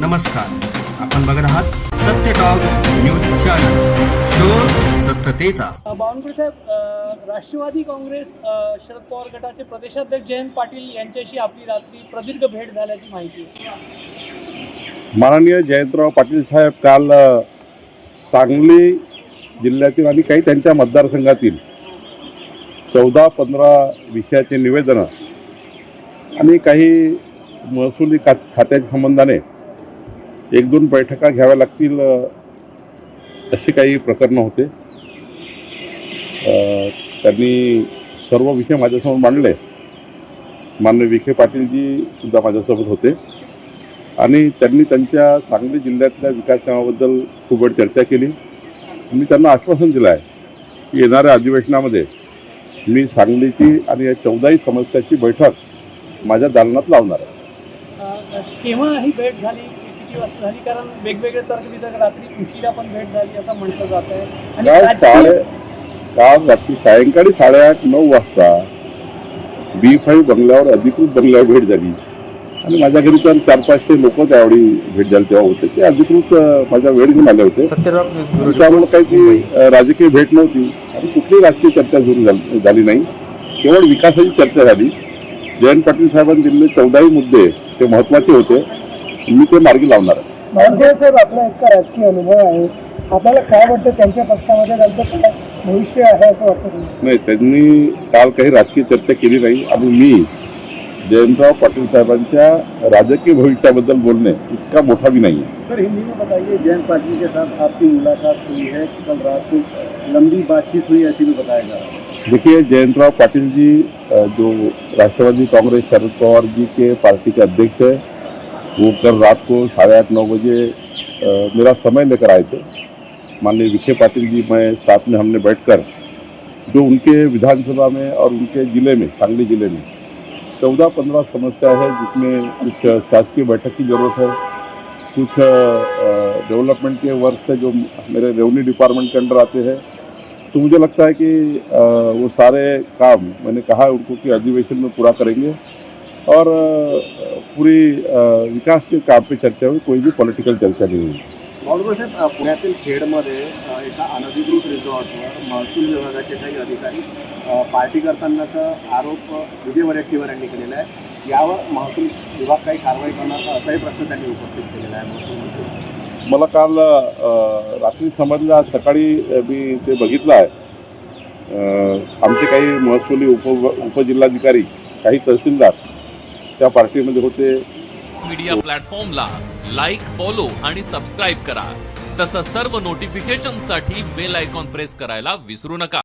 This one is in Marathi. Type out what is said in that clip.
नमस्कार. आपण बघत आहात सत्य टॉक न्यूज चॅनल शोर सत्यतेचा. बावनकुळे साहेब राष्ट्रवादी काँग्रेस शरद पवार गटाचे प्रदेशाध्यक्ष जयंत पाटील यांच्याशी आपली रात्री प्रदीर्घ भेट झाल्याची माहिती माननीय जयंतराव पाटील साहेब काल सांगली जिल्ह्यातील आणि काही त्यांच्या मतदारसंघातील चौदा पंधरा विषयाचे निवेदनं आणि काही महसुली खात्याच्या संबंधाने एक दोन बैठका घ्याव्या लागतील अशी काही प्रकरणं होते. त्यांनी सर्व विषय माझ्यासमोर मांडले. माननीय विखे पाटीलजी सुद्धा माझ्यासोबत होते. आणि त्यांनी त्यांच्या सांगली जिल्ह्यातल्या विकास कामाबद्दल खूप वेळ चर्चा केली. मी त्यांना आश्वासन दिलं आहे की येणाऱ्या अधिवेशनामध्ये मी सांगलीची आणि या चौदाही समस्याची बैठक माझ्या दालनात लावणार आहे. केव्हा ही भेट झाली? वाजता झाली कारण वेगवेगळे तर्क रात्री उशिरा पण भेट झाली असं म्हटलं जात आहे. काल साडे काल रात्री सायंकाळी साडेआठ नऊ वाजता बी फाईव्ह बंगल्यावर अधिकृत बंगल्यावर भेट झाली. आणि माझ्या घरी तर चार पाचशे लोक त्यावेळी भेट झाली तेव्हा होते. ते अधिकृत माझ्या वेळ घेऊन आले होते. त्यामुळे काही ती राजकीय भेट नव्हती. आणि कुठलीही राजकीय चर्चा सुरू झाली झाली नाही. केवळ विकासाची चर्चा झाली. जयंत पाटील साहेबांनी दिलेले चौदाही मुद्दे ते महत्त्वाचे होते. मी ते मार्गी लावणार आहे. साहेब आपला इतका राजकीय अनुभव आहे. आपल्याला काय वाटतं त्यांच्या पक्षामध्ये त्यांचं काय भविष्य आहे असं वाटतं तुम्हाला? नाही त्यांनी काल काही राजकीय चर्चा केली नाही. आणि मी जयंतराव पाटील साहेबांच्या राजकीय भविष्याबद्दल बोलणे इतका मोठा नाही आहे सर हिंदी में बताइए जयंत पाटिल के साथ आपकी मुलाकात हुई है कल रात को लंबी बातचीत हुई ऐसी भी बताया जा रहा है। देखिए जयंतराव पाटिल जी अ, जो राष्ट्रवादी कांग्रेस शरद पवार जी के पार्टी के अध्यक्ष है वो कल रात को साढ़े आठ, नौ बजे मेरा समय लेकर आए थे। माननीय विखे पाटिल जी, मैं साथ में हमने बैठकर, जो उनके विधानसभा में और उनके ज़िले में, सांगली ज़िले में चौदह पंद्रह समस्या है, जिसमें कुछ शासकीय बैठक की ज़रूरत है, कुछ डेवलपमेंट के वर्क से जो मेरे रेवन्यू डिपार्टमेंट के अंडर आते हैं। तो मुझे लगता है कि वो सारे काम, मैंने कहा है उनको कि अधिवेशन में पूरा करेंगे। और पूरी विकास के काम पे चर्चा हुई कोई भी पॉलिटिकल चर्चा नहीं हुई। साहेब पुण्यातील खेडमध्ये एका अनधिकृत रिसॉर्टवर महसूल विभागाचे काही अधिकारी पार्टी करतानाचा आरोप विजय वडेट्टीवार यांनी केलेला आहे. यावर महसूल विभाग काही कारवाई करणार असाही प्रश्न त्यांनी उपस्थित केलेला आहे महसूल मला काल रात्री समजलं आज सकाळी मी ते बघितलं आहे. आमचे काही महसुली उप उपजिल्हाधिकारी काही तहसीलदार त्या पार्टीमध्ये होते. मीडिया प्लॅटफॉर्मला लाईक फॉलो आणि सबस्क्राईब करा. तसंच सर्व नोटिफिकेशनसाठी बेल आयकॉन प्रेस करायला विसरू नका.